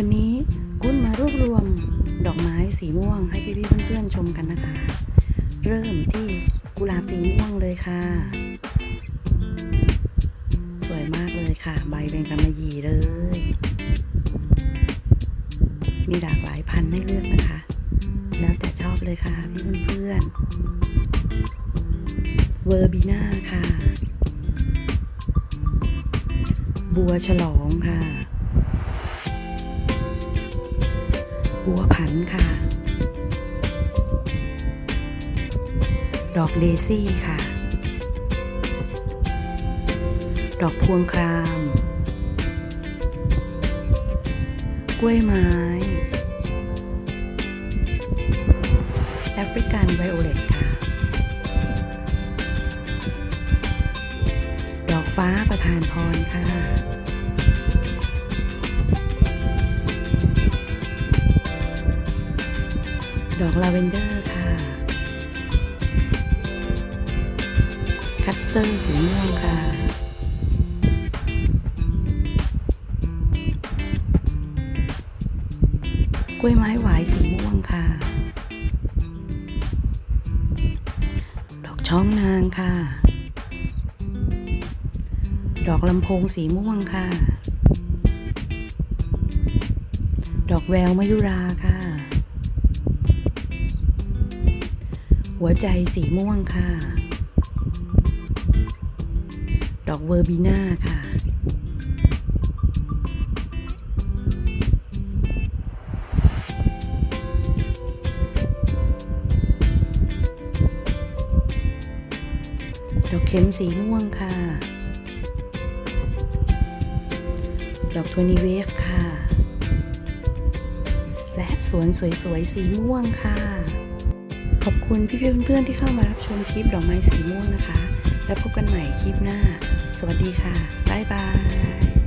วันนี้กุ้นมารวบรวมดอกไม้สีม่วงให้พี่ๆเพื่อนๆชมกันนะคะ เริ่มที่กุหลาบสีม่วงเลยค่ะ สวยมากเลยค่ะ ใบเป็นกำมะหยี่เลย มีหลากหลายพันธุ์ให้เลือกนะคะ แล้วแต่ชอบเลยค่ะพี่เพื่อนๆเวอร์บีน่าค่ะ บัวฉลองค่ะ บัวผันค่ะ ดอกเดซี่ค่ะ ดอกพวงคราม กล้วยไม้ แอฟริกันไวโอเลตค่ะ ดอกฟ้าประทานพรค่ะ ดอกลาเวนเดอร์ค่ะ คัสเตอร์สีม่วงค่ะ กล้วยไม้หวายสีม่วงค่ะ ดอกช่องนางค่ะ ดอกลำโพงสีม่วงค่ะ ดอกแววมยุราค่ะ หัวใจสีม่วงค่ะ ดอกเวอร์บีน่าค่ะ ดอกเข็มสีม่วงค่ะ ดอกทวนิเวฟค่ะ และสวนสวยๆ สีม่วงค่ะ ขอบคุณพี่ๆเพื่อนๆที่เข้ามารับชมคลิปดอกไม้สีม่วงนะคะ แล้วพบกันใหม่คลิปหน้า สวัสดีค่ะ บ๊ายบาย